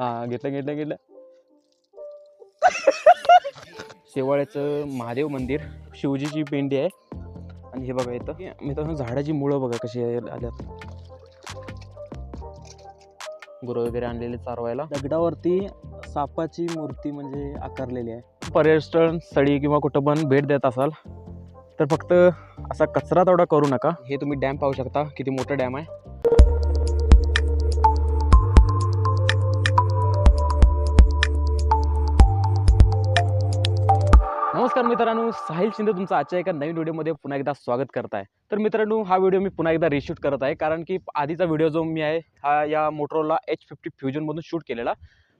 हा घेतलं घेतलं घेतलं. शेवाळ्याचं महादेव मंदिर शिवजीची पिंडी आहे. आणि हे बघा इथं. मित्रांनो झाडाची मुळं बघा कशी आल्यात. गुरु वगैरे आणलेले चारवायला. दगडावरती सापाची मूर्ती म्हणजे आकारलेली आहे. पर्यटन स्थळी किंवा कुठं पण भेट देत असाल तर फक्त असा कचरा तेवढा करू नका. हे तुम्ही डॅम पाहू शकता किती मोठं डॅम आहे. नमस्कार मित्रांनो साहिल शिंदे तुमचं आजच्या एका नवीन व्हिडिओमध्ये पुन्हा एकदा स्वागत करत आहे तर मित्रांनो हा व्हिडिओ मी पुन्हा एकदा रिशूट करत आहे कारण की आधीचा व्हिडिओ जो मी आहे हा या मोटरोला एच फिफ्टी फ्युजनमधून शूट केलेला.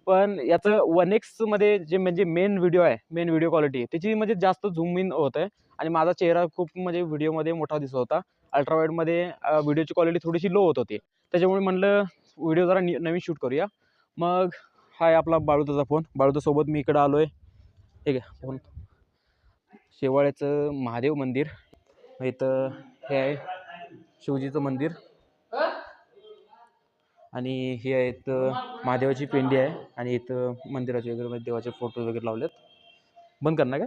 पण याचं वन एक्समध्ये जे म्हणजे मेन व्हिडिओ आहे मेन व्हिडिओ क्वालिटी त्याची म्हणजे जास्त झूम इन होत आहे आणि माझा चेहरा खूप म्हणजे व्हिडिओमध्ये मोठा दिसत होता. अल्ट्रावाईडमध्ये व्हिडिओची क्वालिटी थोडीशी लो होत होती. त्याच्यामुळे म्हणलं व्हिडिओ जरा नवीन शूट करूया. मग हा आहे आपला बाळूदाचा फोन बाळूदासोबत मी इकडं आलो आहे ठीक आहे फोन शेवाळ्याचं महादेव मंदिर. इथं हे आहे शिवजीचं मंदिर. आणि हे आहेत महादेवाची पिंडी आहे आणि इथं मंदिराचे वगैरे म्हणजे देवाचे फोटो वगैरे लावलेत. बंद करणार का?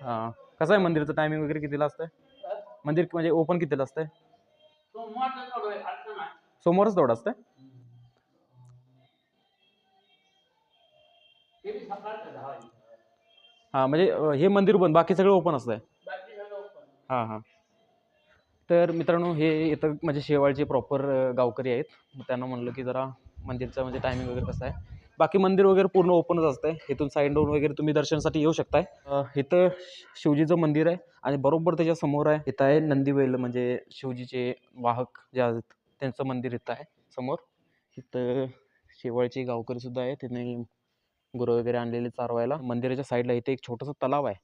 हां. कसं आहे मंदिराचं टायमिंग वगैरे कितीला असतंय? मंदिर म्हणजे ओपन कितीला असतंय? सोमवारच तेवढं असतंय? हां म्हणजे हे मंदिर बंद बाकी सगळं ओपन असतंय. हां हां. तर मित्रांनो हे इथं म्हणजे शेवाळचे प्रॉपर गावकरी आहेत. मग त्यांना म्हणलं की जरा मंदिरचं म्हणजे टायमिंग वगैरे कसं आहे. बाकी मंदिर वगैरे पूर्ण ओपनच असतंय. इथून साईडवरून वगैरे तुम्ही दर्शनासाठी येऊ शकताय. अं, इथं शिवजीचं मंदिर आहे आणि बरोबर त्याच्यासमोर आहे इथं आहे नंदीबैल म्हणजे शिवजीचे वाहक जे आहेत त्यांचं मंदिर इथं आहे समोर. इथं शेवाळचे गावकरी सुद्धा आहे त्यांनी गुरं वगैरे आणलेले चारवायला. मंदिराच्या साईडला इथे एक छोटंसं तलाव आहे.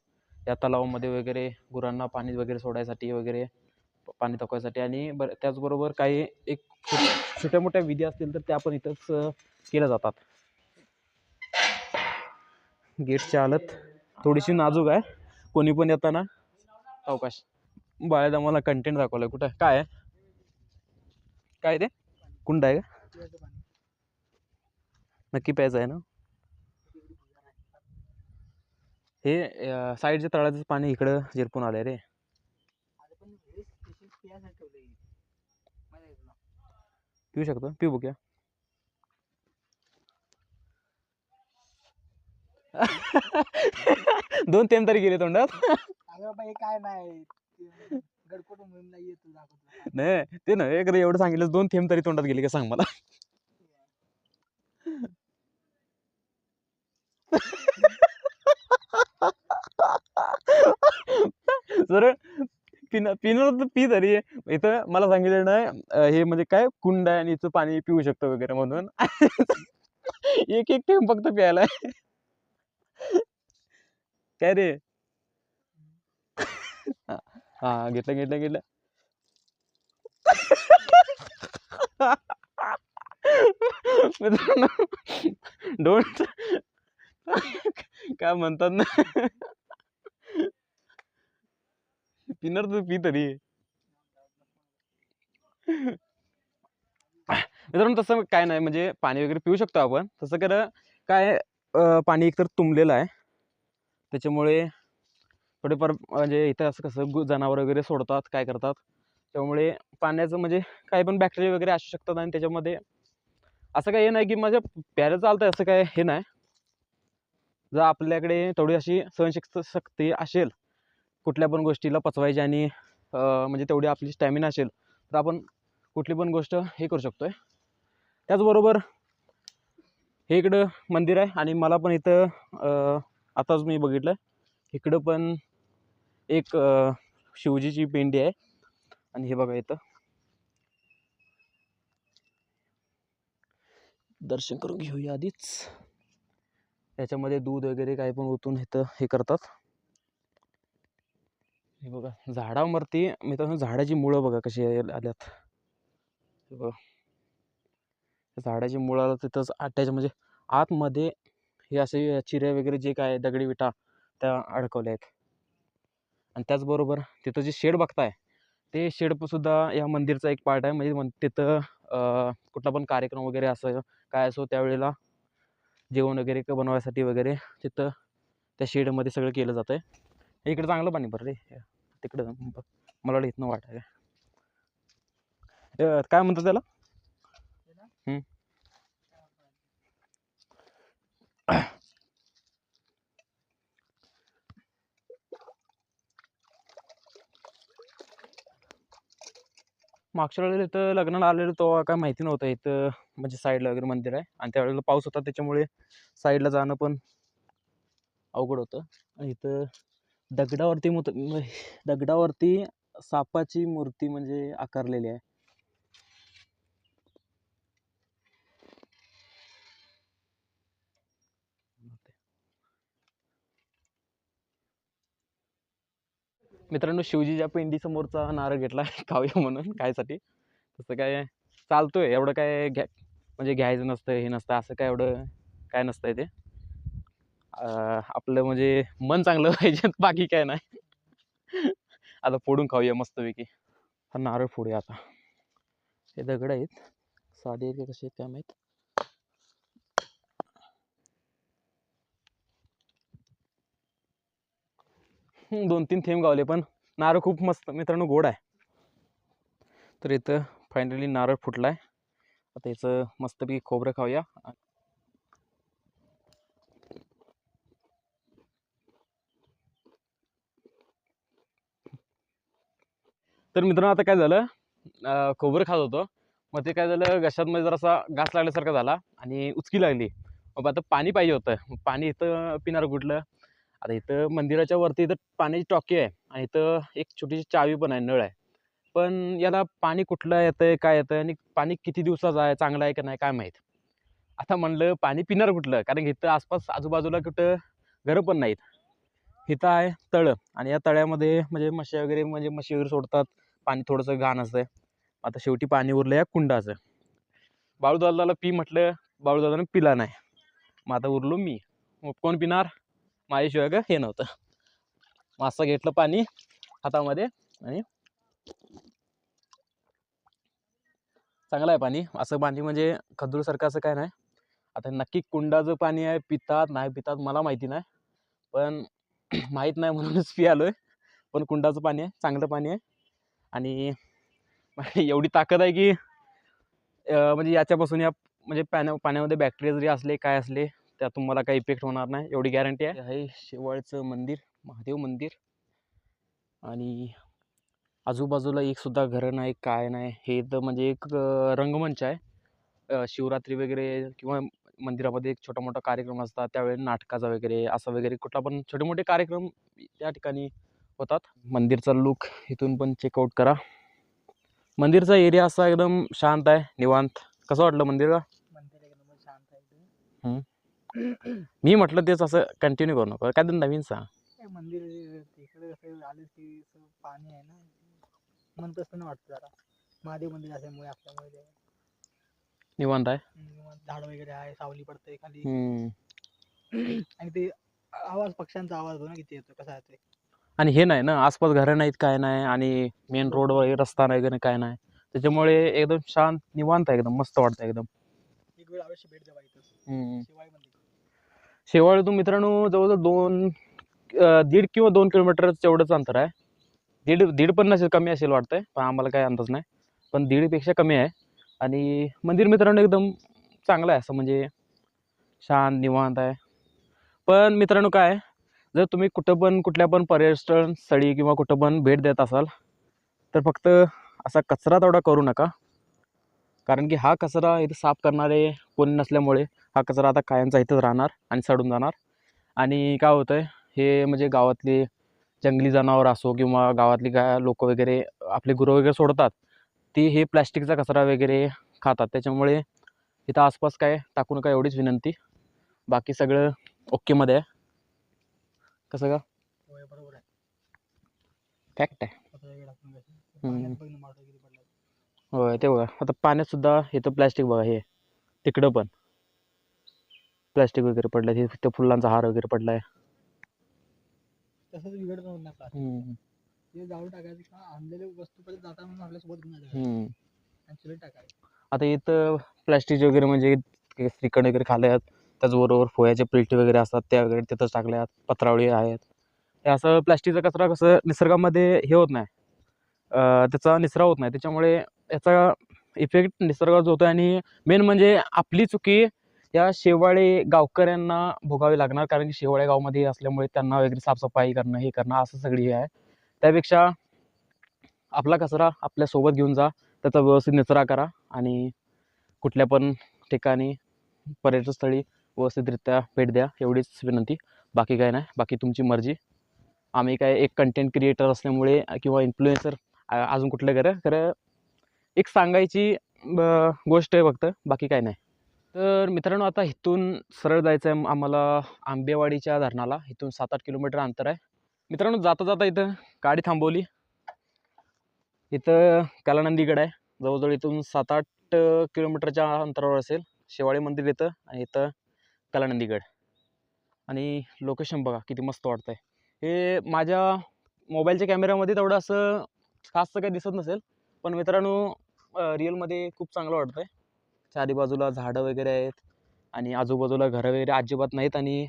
या तलावामध्ये वगैरे गुरांना पाणी वगैरे सोडायसाठी वगैरे पाणी तकवायसाठी आणि बर त्याचबरोबर काही एक छोट्या मोठ्या विधी असतील तर त्या पण इथंच केल्या जातात. गेटची हालत थोडीशी नाजूक आहे. कोणी पण येताना अवकाश. बाळ्यात आम्हाला कंटेंट दाखवलं कुठं? काय आहे? काय ते? कुंड आहे का? नक्की प्यायचं आहे ना? हे साईडच्या तळाचं पाणी इकडं झिरपून आलंय रे. पिऊ शकतो? पिऊ बघूया दोन थेंब तरी गेले तोंडात. हे काय नाही. ते नाही ना एखादं एवढं सांगितलं दोन थेंब तरी तोंडात गेले का सांग मला. सर पिन पिणार तर पी तरी. इथं मला सांगितलं ना हे म्हणजे काय कुंड आहे आणि इथं पाणी पिऊ शकतो वगैरे म्हणून. एक एक टाइम फक्त प्यायला. काय रे? हा घेतलं घेतलं घेतलं. डोंट काय म्हणतात ना? पिणार तू पी तरी. मित्रांनो तसं काय नाही म्हणजे पाणी वगैरे पिऊ शकतो आपण. तसं कर काय पाणी एकतर तुंबलेलं आहे. त्याच्यामुळे थोडेफार म्हणजे इथं असं कसं जनावर वगैरे सोडतात काय करतात. त्यामुळे पाण्याचं म्हणजे काही पण बॅक्टेरिया वगैरे असू शकतात आणि त्याच्यामध्ये असं काही हे नाही की माझ्या प्यायला चालतं असं काय हे नाही. जर आपल्याकडे थोडी अशी सहनशक्त शक्ती असेल कुठल्या पण गोष्टीला पचवायची आणि म्हणजे तेवढी आपली स्टॅमिना असेल तर आपण कुठली पण गोष्ट हे करू शकतो आहे त्याचबरोबर हे इकडं मंदिर आहे आणि मला पण इथं आताच मी बघितलं इकडं पण एक शिवजीची पेंडी आहे. आणि हे बघा इथं. दर्शन करून घेऊया आधीच. याच्यामध्ये दूध वगैरे काही पण ओतून इथं हे करतात. हे बघा झाडावरती मित्रांनो झाडाची मुळं बघा कशी आल्यात. हे बघा. झाडाची मुळाला तिथंच अटॅच म्हणजे आतमध्ये हे असे चिऱ्या वगैरे जे काय दगडी विटा त्या अडकवल्या आहेत. आणि त्याचबरोबर तिथं जे शेड बघताय ते शेडसुद्धा या मंदिरचा एक पार्ट आहे. म्हणजे मन तिथं कुठला पण कार्यक्रम वगैरे असं काय असो त्यावेळेला जेवण वगैरे बनवायसाठी वगैरे तिथं त्या शेडमध्ये सगळं केलं जातं आहे इकडे चांगलं पाणी बरं रे. तिकडं मला इथनं वाटायला आहे. काय म्हणतात त्याला? मागच्या वेळेला इथं लग्नाला आलेलो तो काय माहिती नव्हतं इथं म्हणजे साईडला वगैरे मंदिर आहे. आणि त्यावेळेला पाऊस होता त्याच्यामुळे साईडला जाणं पण अवघड होतं. आणि इथं दगडावरती मुत दगडावरती सापाची मूर्ती म्हणजे आकारलेली आहे. मित्रांनो शिवजीच्या पिंडीसमोरचा नारळ घेतला खाऊया म्हणून खायसाठी. तसं काय चालतोय एवढं काय घ्या म्हणजे घ्यायचं नसतं हे नसतं असं काय एवढं काय नसतंय ते. आपलं म्हणजे मन चांगलं पाहिजे बाकी काय नाही. आता फोडून खाऊया मस्तपैकी. हा नारळ फोडूया आता. हे दगड आहेत. साधे आहेत कसे आहेत काय माहीत? दोन तीन थेंब गावले पण नारळ खूप मस्त मित्रांनो गोड आहे. तर इथं फायनली नारळ फुटला आहे आता याचं मस्तपैकी खोबरं खाऊया. तर मित्रांनो आता काय झालं? खोबरं खात होतो. मग ते काय झालं? घशातमध्ये जरासा घास लागल्यासारखा झाला आणि उचकी लागली. मग आता पाणी पाहिजे होतं. पाणी इथं पिणार कुठलं? आता इथं मंदिराच्या वरती इथं पाण्याची टॉकी आहे आणि इथं एक छोटीशी चावी पण आहे नळ आहे. पण याला पाणी कुठलं येतं आहे काय येतं आणि पाणी किती दिवसाचं आहे चांगलं आहे का नाही काय माहीत? आता म्हणलं पाणी पिणार कुठलं? कारण की इथं आसपास आजूबाजूला कुठं घरं पण नाहीत. इथं आहे तळं आणि या तळ्यामध्ये म्हणजे मशी वगैरे म्हणजे मशी वगैरे सोडतात. पाणी थोडंसं घाण असतं आता शेवटी पाणी उरलं या कुंडाचं. बाळूदादाला पी म्हटलं बाळूदादानं पिला नाही. मग आता उरलो मी. मग कोण पिणार? माझ्याशिवाय का हे नव्हतं. मग असं घेतलं पाणी हातामध्ये आणि चांगलं आहे पाणी. असं पाणी म्हणजे खदूरसारखं असं काय नाही. आता नक्की कुंडाचं पाणी आहे पितात नाही पितात मला माहिती नाही. पण माहीत नाही म्हणूनच पी आलो आहे पण कुंडाचं पाणी आहे चांगलं पाणी आहे. आणि एवढी ताकद आहे की म्हणजे याच्यापासून या म्हणजे पाण्या पाण्यामध्ये बॅक्टेरिया जरी असले काय असले त्या तुम्हाला काही इफेक्ट होणार नाही. एवढी गॅरंटी आहे. हे शेवाळचं मंदिर महादेव मंदिर. आणि आजूबाजूला एक सुद्धा घरं नाही काय नाही. हे तर म्हणजे एक रंगमंच आहे. शिवरात्री वगैरे किंवा मंदिरामध्ये एक छोटा मोठा कार्यक्रम असतात. त्यावेळी नाटकाचा वगैरे असं वगैरे कुठला पण छोटे मोठे कार्यक्रम त्या ठिकाणी होतात मंदिरचा लुक इथून पण चेकआउट करा. मंदिरचा एरिया असा एकदम शांत आहे निवांत. कसं वाटलं मंदिर मंदिर एक नंबर शांत आहे ते. मी म्हटलं तेच असं कंटिन्यू करू नको. काय नवीन सांग. मंदिर तिकडे कसं आलं की पाणी आहे ना. मन तसं नाही वाटतं जरा. महादेव मंदिर असल्यामुळे निवांत आहे. झाड वगैरे आहे सावली पडते खाली. आणि ते आवाज पक्ष्यांचा आवाज बघ ना किती येतो कसा येतोय? आणि हे नाही ना आसपास घरं नाहीत काय नाही आणि मेन रोड वगैरे रस्ता नाही वगैरे काय नाही. त्याच्यामुळे एकदम शांत निवांत आहे एकदम मस्त वाटतं एकदम. एक वेळ अवश्य भेट द्यावा इथं. हम्म. शिवाय मंदिर शेवाळ्यातून मित्रांनो जवळजवळ दोन अं, दीड किंवा दोन किलोमीटर तेवढंच अंतर आहे. दीड दीड पण नसेल कमी असेल वाटतंय पण आम्हाला काही अंदाज नाही. पण दीडपेक्षा कमी आहे. आणि मंदिर मित्रांनो एकदम चांगलं आहे असं म्हणजे शांत निवांत आहे. पण मित्रांनो काय आहे, जर तुम्ही कुठं पण कुठल्या पण पर्यटन स्थळी किंवा कुठं पण भेट देत असाल तर फक्त असा कचरा तेवढा करू नका. कारण की हा कचरा इथं साफ करणारे कोणी नसल्यामुळे हा कचरा आता कायमचा इथंच राहणार आणि सडून जाणार. आणि काय होतं आहे हे म्हणजे गावातली जंगली जनावर असो किंवा गावातली काय लोक वगैरे आपले गुरं वगैरे सोडतात ती हे प्लॅस्टिकचा कचरा वगैरे खातात. त्याच्यामुळे इथं आसपास काय टाकू नका एवढीच विनंती. बाकी सगळं ओकेमध्ये आहे. कसं का? होय बरोबर आहे. फॅक्ट आहे. कचरा वगैरे टाकून कसं. हम्म. पाण्यात बघ ना मावठं किती पडलं होय ते बघा. आता पाण्यात सुद्धा इथं प्लॅस्टिक बघा हे. तिकडं पण. प्लॅस्टिक वगैरे पडलं हे फुलांचा हार वगैरे पडला आहे तसंच बिघडत नव्हतं ना प्लास्टिक ते जाळून टाकायचं किंवा आणलेले वस्तू परत जाता म्हणून आपल्यासोबत घेऊन जायचं. आणि चुलीत टाकायचं. आता इथं प्लॅस्टिक वगैरे म्हणजे श्रीखंड वगैरे खाल्यात त्याचबरोबर फोयाचे प्लेटी वगैरे असतात त्या वगैरे तिथंच टाकल्यात पत्रावळी आहेत. हे असं प्लॅस्टिकचा कचरा कसं निसर्गामध्ये हे होत नाही. त्याचा निचरा होत नाही. त्याच्यामुळे याचा इफेक्ट निसर्गावर होतो आणि मेन म्हणजे आपली चुकी या शेवाळे गावकऱ्यांना भोगावी लागणार. कारण की शेवाळे गावमध्ये असल्यामुळे त्यांना वगैरे साफसफाई करणं हे करणं असं सगळी हे आहे. त्यापेक्षा आपला कचरा आपल्यासोबत घेऊन जा. त्याचा व्यवस्थित निचरा करा आणि कुठल्या पण ठिकाणी पर्यटनस्थळी व्यवस्थितरित्या भेट द्या एवढीच विनंती. बाकी काय नाही बाकी तुमची मर्जी. आम्ही काय एक कंटेंट क्रिएटर असल्यामुळे किंवा इन्फ्लुएन्सर अजून कुठलं खरं खरं एक सांगायची ब- गोष्ट आहे फक्त बाकी काय नाही. तर मित्रांनो आता इथून सरळ जायचं आहे आम्हाला आंबेवाडीच्या धरणाला. इथून सात आठ किलोमीटर अंतर आहे. मित्रांनो जाता जाता इथं गाडी थांबवली. इथं कलानंदीगड आहे. जवळजवळ इथून सात आठ किलोमीटरच्या अंतरावर असेल. शेवाळी मंदिर येतं आणि इथं कलानंदीगड आणि लोकेशन बघा किती मस्त वाटतंय. हे माझ्या मोबाईलच्या कॅमेऱ्यामध्ये तेवढं असं खासचं काही दिसत नसेल पण मित्रांनो रिअलमध्ये खूप चांगलं वाटतंय. चारी बाजूला झाडं वगैरे आहेत आणि आजूबाजूला घरं वगैरे अजिबात नाहीत आणि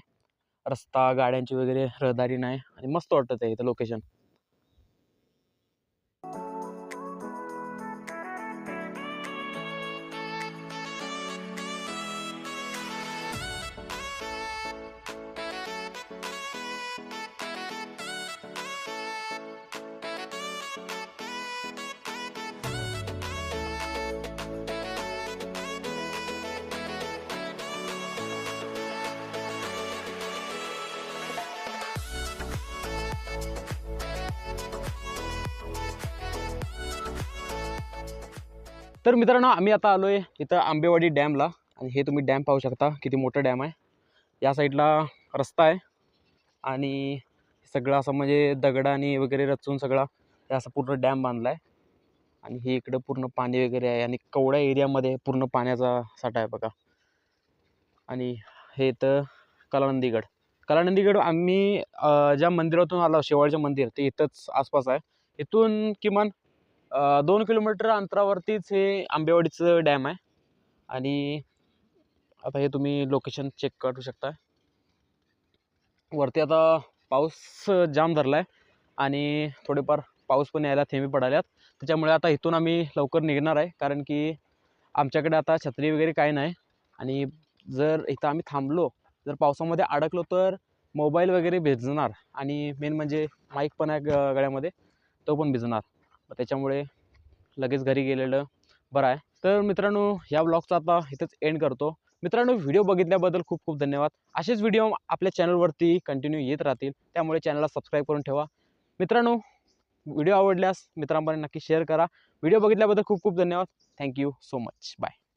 रस्ता गाड्यांची वगैरे रहदारी नाही. आणि मस्त वाटतं ते इथं लोकेशन तर मित्रांनो आम्ही आता आलो आहे इथं आंबेवाडी डॅमला. आणि हे तुम्ही डॅम पाहू शकता किती मोठं डॅम आहे. या साईडला रस्ता आहे. आणि सगळं असं म्हणजे दगडाने वगैरे रचून सगळा हे असं पूर्ण डॅम बांधला आहे आणि हे इकडं पूर्ण पाणी वगैरे आहे. आणि कवड्या एरियामध्ये पूर्ण पाण्याचा साठा आहे बघा. आणि हे इथं कलानंदीगड. कलानंदीगड आम्ही ज्या मंदिरातून आलो शेवाळचं मंदिर ते इथंच आसपास आहे. इथून किमान दोन किलोमीटर अंतरावरतीच हे आंबेवाडीचं डॅम आहे. आणि आता हे तुम्ही लोकेशन चेक करू शकता वरती आता पाऊस जाम धरला आहे आणि थोडेफार पाऊस पण यायला थेंबी पडाल्यात. त्याच्यामुळे आता इथून आम्ही लवकर निघणार आहे. कारण की आमच्याकडे आता छत्री वगैरे काही नाही. आणि जर इथं आम्ही थांबलो जर पावसामध्ये अडकलो तर मोबाईल वगैरे भिजणार. आणि मेन म्हणजे माईक पण आहे ग- गळ्यामध्ये तो पण भिजणार. त्याच्यामुळे लगेच घरी गेलेलं बरं आहे. तर मित्रांनो या ब्लॉगचा आता इथंच एंड करतो. मित्रांनो व्हिडिओ बघितल्याबद्दल खूप खूप धन्यवाद. असेच व्हिडिओ आपल्या चॅनलवरती कंटिन्यू येत राहतील. त्यामुळे चॅनलला सबस्क्राईब करून ठेवा. मित्रांनो व्हिडिओ आवडल्यास मित्रांपर्यंत नक्की शेअर करा. व्हिडिओ बघितल्याबद्दल खूप खूप धन्यवाद. Thank you so much bye